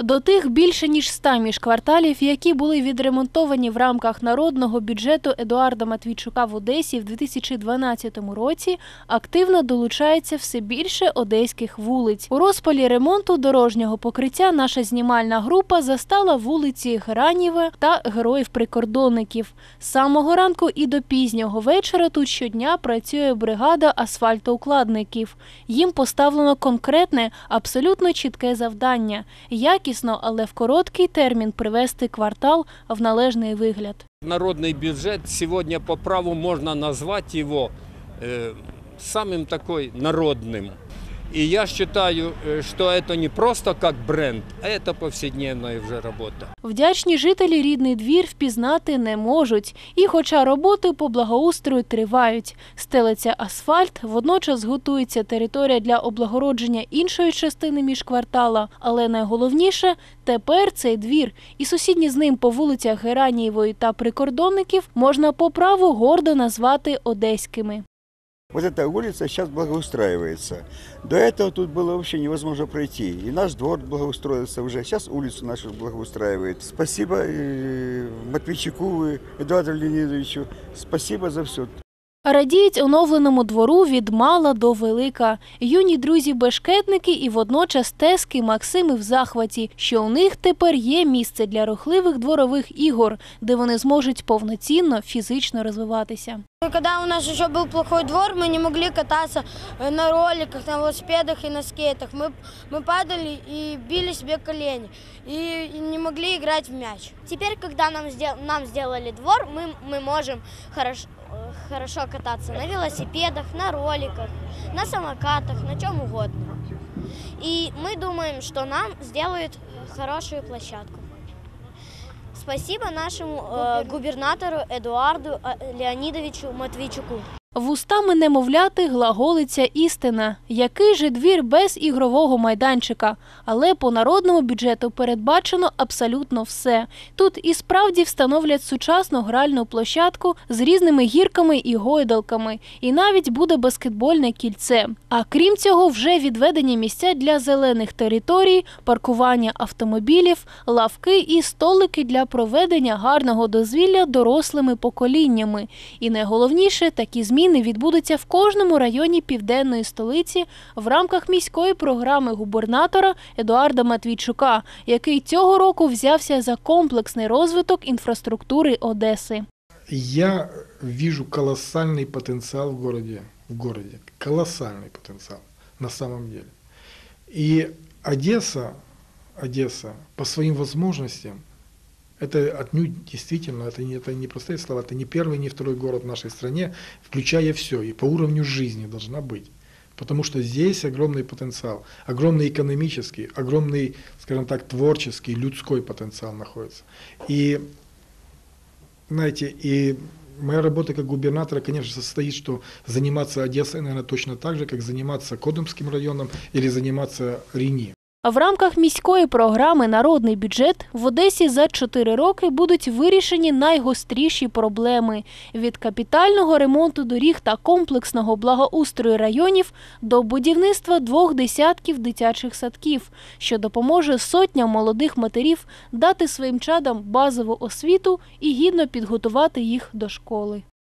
До тих більше ніж 100 міжкварталів, які були відремонтовані в рамках народного бюджету Едуарда Матвійчука в Одесі в 2012 році, активно долучається все більше одеських вулиць. У розпалі ремонту дорожнього покриття наша знімальна група застала вулиці Геранєве та героїв-прикордонників. З самого ранку і до пізнього вечора тут щодня працює бригада асфальтоукладників. Їм поставлено конкретне, абсолютно чітке завдання – якісно, але в короткий термін привести квартал в належний вигляд. Народный бюджет сегодня по праву можно назвать его э, самым такой народным. И я считаю, э, что это не просто как бренд, а это повседневная уже работа. Вдячні жителі рідний двір впізнати не можуть. І хоча роботи по благоустрою тривають, стелиться асфальт, водночас готується територія для облагородження іншої частини міжквартала. Але найголовніше тепер цей двір і сусідні з ним по вулицях Геранієвої та прикордонників можна по праву гордо назвати одеськими. Вот эта улица сейчас благоустраивается. До этого тут было вообще невозможно пройти. И наш двор благоустроился уже. Сейчас улицу нашу благоустраивает. Спасибо э, Матвейчуку, и Эдуарду Леонидовичу. Спасибо за все. Радіють оновленому двору від мала до велика. Юні друзі-бешкетники і водночас тески Максими в захваті, що у них тепер є місце для рухливих дворових ігор, де вони зможуть повноцінно фізично розвиватися. Когда у нас еще был плохой двор, мы не могли кататься э, на роликах, на велосипедах и на скейтах. Мы, мы падали и били себе колени. И и не могли играть в мяч. Теперь, когда нам, сдел- нам сделали двор, мы, мы можем хорошо, хорошо кататься на велосипедах, на роликах, на самокатах, на чем угодно. И мы думаем, что нам сделают хорошую площадку. Спасибо нашему э, губернатору Эдуарду э, Леонидовичу Матвейчуку. Вустами немовляти глаголиться істина. Який же двір без ігрового майданчика? Але по народному бюджету передбачено абсолютно все. Тут і справді встановлять сучасну гральну площадку з різними гірками і гойдалками, і навіть буде баскетбольне кільце. А крім цього, вже відведені місця для зелених територій, паркування автомобілів, лавки і столики для проведення гарного дозвілля дорослими поколіннями. І найголовніше, такі зміни відбудуться в кожному районі південної столиці в рамках міської програми губернатора Едуарда Матвійчука, який цього року взявся за комплексний розвиток інфраструктури Одеси. Я вижу колоссальный потенциал в городе, в городе, колоссальный потенциал на самом деле. И Одесса, Одесса по своим возможностям, это отнюдь действительно, это не, это не простые слова, это не первый, не второй город в нашей стране, включая все, и по уровню жизни должна быть. Потому что здесь огромный потенциал, огромный экономический, огромный, скажем так, творческий, людской потенциал находится. И знаете, и моя работа как губернатора, конечно, состоит, что заниматься Одессой, наверное, точно так же, как заниматься Кодымским районом или заниматься Рени. В рамках міської програми Народний бюджет в Одесі за 4 роки будуть вирішені найгостріші проблеми від капітального ремонту доріг та комплексного благоустрою районів до будівництва двох десятків дитячих садків, що допоможе сотням молодих матерів дати своїм чадам базову освіту і гідно підготувати їх до школи.